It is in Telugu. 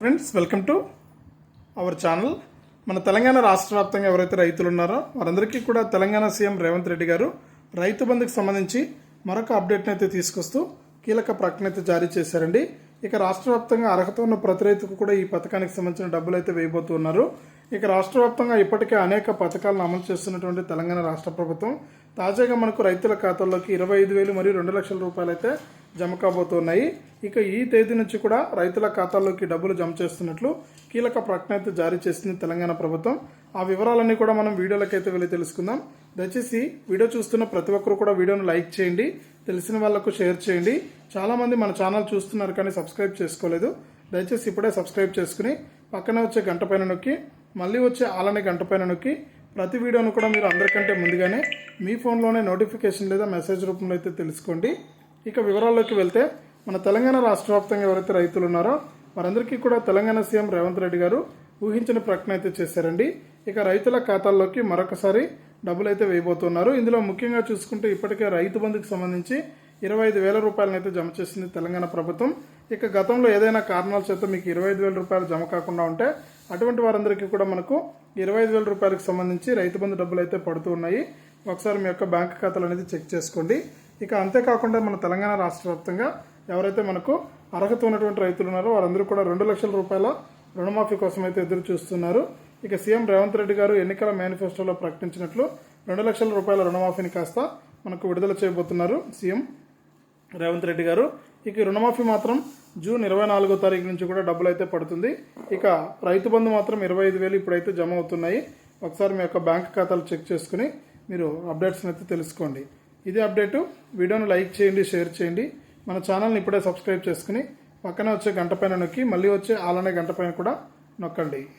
Friends welcome to our channel మన తెలంగాణ రాష్ట్ర వ్యాప్తంగా ఎవరైతే రైతులు ఉన్నారో వారందరికీ కూడా తెలంగాణ సీఎం రేవంత్ రెడ్డి గారు రైతు బంధుకు సంబంధించి మరొక అప్డేట్ని అయితే తీసుకొస్తూ కీలక ప్రకటన అయితే జారీ చేశారండి. ఇక రాష్ట్ర వ్యాప్తంగా అర్హత ఉన్న ప్రతి రైతుకు కూడా ఈ పథకానికి సంబంధించిన డబ్బులు అయితే వేయబోతున్నారు ఇక రాష్ట్ర వ్యాప్తంగా ఇప్పటికే అనేక పథకాలను అమలు చేస్తున్నటువంటి తెలంగాణ రాష్ట్ర ప్రభుత్వం తాజాగా మనకు రైతుల ఖాతాల్లోకి ఇరవై ఐదు వేలు మరియు రెండు లక్షల రూపాయలు అయితే జమ కాబోతున్నాయి. ఇక ఈ తేదీ నుంచి కూడా రైతుల ఖాతాల్లోకి డబ్బులు జమ చేస్తున్నట్లు కీలక ప్రకటన అయితే జారీ చేసింది తెలంగాణ ప్రభుత్వం. ఆ వివరాలన్నీ కూడా మనం వీడియోలకైతే వెళ్ళి తెలుసుకుందాం. దయచేసి వీడియో చూస్తున్న ప్రతి ఒక్కరు కూడా వీడియోను లైక్ చేయండి తెలిసిన వాళ్ళకు షేర్ చేయండి. చాలామంది మన ఛానల్ చూస్తున్నారు కానీ సబ్స్క్రైబ్ చేసుకోలేదు. దయచేసి ఇప్పుడే సబ్స్క్రైబ్ చేసుకుని పక్కనే వచ్చే గంట పైన నొక్కి మళ్ళీ వచ్చే ఆలనే గంట పైన నొక్కి ప్రతి వీడియోను కూడా మీరు అందరికంటే ముందుగానే మీ ఫోన్లోనే నోటిఫికేషన్ లేదా మెసేజ్ రూపంలో అయితే తెలుసుకోండి. ఇక వివరాల్లోకి వెళ్తే మన తెలంగాణ రాష్ట్ర వ్యాప్తంగా ఎవరైతే రైతులు ఉన్నారో వారందరికీ కూడా తెలంగాణ సీఎం రేవంత్ రెడ్డి గారు ఊహించిన ప్రకటన అయితే చేశారండి. ఇక రైతుల ఖాతాల్లోకి మరొకసారి డబ్బులు అయితే వేయబోతున్నారు. ఇందులో ముఖ్యంగా చూసుకుంటే ఇప్పటికే రైతు బంధుకు సంబంధించి ఇరవై ఐదు వేల రూపాయలనైతే జమ చేసింది తెలంగాణ ప్రభుత్వం. ఇక గతంలో ఏదైనా కారణాల చేత మీకు ఇరవై ఐదు వేల రూపాయలు జమ కాకుండా ఉంటే అటువంటి వారందరికీ కూడా మనకు ఇరవై ఐదు వేల రూపాయలకు సంబంధించి రైతు బంధు డబ్బులు అయితే పడుతూ ఉన్నాయి. ఒకసారి మీ యొక్క బ్యాంక్ ఖాతాలు అనేది చెక్ చేసుకోండి. ఇక అంతేకాకుండా మన తెలంగాణ రాష్ట్ర వ్యాప్తంగా ఎవరైతే మనకు అర్హత ఉన్నటువంటి రైతులు ఉన్నారో వారందరూ కూడా రెండు లక్షల రూపాయల రుణమాఫీ కోసం అయితే ఎదురు చూస్తున్నారు. ఇక సీఎం రేవంత్ రెడ్డి గారు ఎన్నికల మేనిఫెస్టోలో ప్రకటించినట్లు రెండు లక్షల రూపాయల రుణమాఫీని కాస్త మనకు విడుదల చేయబోతున్నారు సీఎం రేవంత్ రెడ్డి గారు. ఇక రుణమాఫీ మాత్రం జూన్ ఇరవై నాలుగో తారీఖు నుంచి కూడా డబ్బులు అయితే పడుతుంది. ఇక రైతు బంధు మాత్రం ఇరవై ఐదు వేలు ఇప్పుడైతే జమ అవుతున్నాయి. ఒకసారి మీ యొక్క బ్యాంక్ ఖాతాలు చెక్ చేసుకుని మీరు అప్డేట్స్ని అయితే తెలుసుకోండి. ఇదే అప్డేటు. వీడియోను లైక్ చేయండి షేర్ చేయండి. మన ఛానల్ని ఇప్పుడే సబ్స్క్రైబ్ చేసుకుని పక్కనే వచ్చే గంట పైన నొక్కి మళ్ళీ వచ్చే ఆలనే గంట పైన కూడా నొక్కండి.